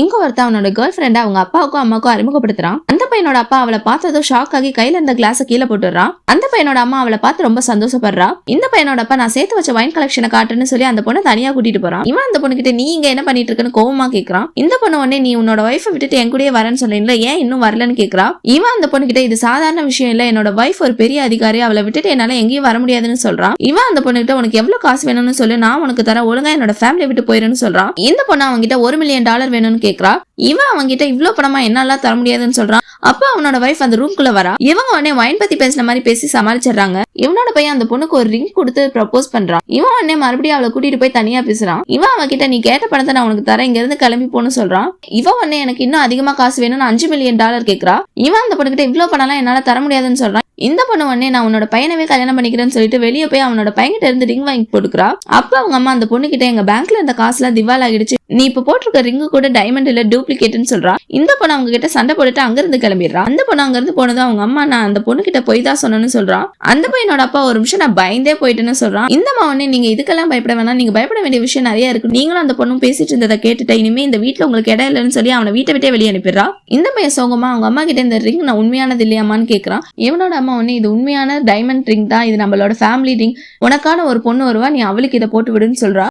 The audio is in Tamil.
இங்க ஒருத்தன் அவனோட கேர்ள் ஃப்ரெண்ட் அவங்க அப்பாவுக்கும் அம்மாக்கும் அறிமுகப்படுத்துறான். அந்த பையனோட அப்பா அவளை பார்த்ததும் ஷாக் ஆகி கையில இருந்த கிளாஸை கீழே போட்டுறான் அந்த பையனோட அம்மா அவளை பார்த்து ரொம்ப சந்தோஷப்படுறா. இந்த பையனோட அப்பா நான் சேர்த்து வச்ச வைன் கலெக்ஷனை காட்டுன்னு சொல்லி அந்த பொண்ணை தனியா கூட்டிட்டு போறான். இவன் அந்த பொண்ணு கிட்ட நீ இங்க என்ன பண்ணிட்டு இருக்குன்னு கோவமா கேக்குறான். இந்த பொண்ணு உடனே நீ உன்னோட ஒய்ஃபை விட்டுட்டு என் கூடயே வரேன்னு சொன்னீங்களா ஏன் இன்னும் வரலன்னு கேக்குறா? இவன் அந்த பொண்ணு கிட்ட இது சாதாரண விஷயம் இல்ல. என்னோட ஒய்ஃப் ஒரு பெரிய அதிகாரி. அவளை விட்டுட்டு என்னால எங்கேயும் வர முடியாதுன்னு சொல்றான். இவன் அந்த பொண்ணு கிட்ட உனக்கு எவ்வளவு காசு வேணும்னு சொல்லி. நான் உனக்கு தரேன். ஒழுங்கா என்னோட ஃபேமிலியை விட்டு போயிருன்னு சொல்றான். இந்த பொண்ணு அவங்க கிட்ட ஒரு மில்லியன் டாலர் வேணும்னு கேக்குறா. இவன் அவங்க கிட்ட இவ்ளோ பணமா என்னால தர முடியாதுன்னு சொல்றான். அப்ப அவனோட வைஃப் அந்த ரூம்குள்ள வரா. இவங்க உடனே வைன் பத்தி பேசின மாதிரி பேசி சமாளிச்சிடுறாங்க. இவனோட பையன் அந்த பொண்ணுக்கு ஒரு ரிங் கொடுத்து ப்ரப்போஸ் பண்றான். இவன் உடனே மறுபடியும் அவளை கூட்டிட்டு போய் தனியா பேசுறான். இவன் அவன் கிட்ட நீ கேட்ட பணத்தை நான் உனக்கு தரேன். இங்க இருந்து கிளம்பி போன்னு சொல்றான். இவன் உடனே எனக்கு இன்னும் அதிகமா காசு வேணும்னு அஞ்சு மில்லியன் டாலர் கேக்குறா. இவன் அந்த பொண்ணுகிட்ட இவ்ளோ பணம்லாம் என்னால தர முடியாதுன்னு சொல்றான். இந்த பொண்ணு உடனே நான் உன்னோட பையனவே கல்யாணம் பண்ணிக்கிறேன்னு சொல்லிட்டு வெளியே போய் அவனோட பையன்கிட்ட இருந்து ரிங் வாங்கி போட்டுக்கிறா அப்ப அவங்க அம்மா அந்த பொண்ணு கிட்ட எங்க பேங்க்ல இருந்த காசுலாம் திவால் ஆகிடுச்சு நீ இப்ப போட்டிருக்க ரிங்கு கூட டைமண்ட் இல்ல டூப்ளிகேட்னு சொல்றான் இந்த பொண்ணு அவங்க கிட்ட சண்டை போட்டுட்டு அங்கிருந்து கிளம்பிடுறான் அந்த பொண்ணு அங்கிருந்து போனது போனதும் அவங்க அம்மா நான் அந்த பொண்ணு கிட்ட போய் தான் சொன்னேன்னு சொல்றான் அந்த பையனோட அப்பா ஒரு நிமிஷம் நான் பயந்தே போயிட்டேன்னு சொல்றான் இந்த மாவனே உடனே நீங்க இதுக்கெல்லாம் பயப்பட வேணாம். நீங்க பயப்பட வேண்டிய விஷயம் நிறைய இருக்கு. நீங்களும் அந்த பொண்ணும் பேசிட்டு இருந்ததை கேட்டுட்டு இனிமே இந்த வீட்டுல உங்களுக்கு இடம் இல்லைன்னு சொல்லி அவனை வீட்டை விட்டே வெளியே அனுப்பிடுறா. இந்த பையன் சோகமா அவங்க அம்மா கிட்ட இந்த ரிங் நான் உண்மையானது இல்லையாமான்னு கேக்குறான் இவனோட அம்மா உடனே இது உண்மையான டைமண்ட் ரிங் தான். இது நம்மளோட ஃபேமிலி ரிங் உனக்கான ஒரு பொண்ணு வருவா. நீ அவளுக்கு இதை போட்டு விடுன்னு சொல்றா.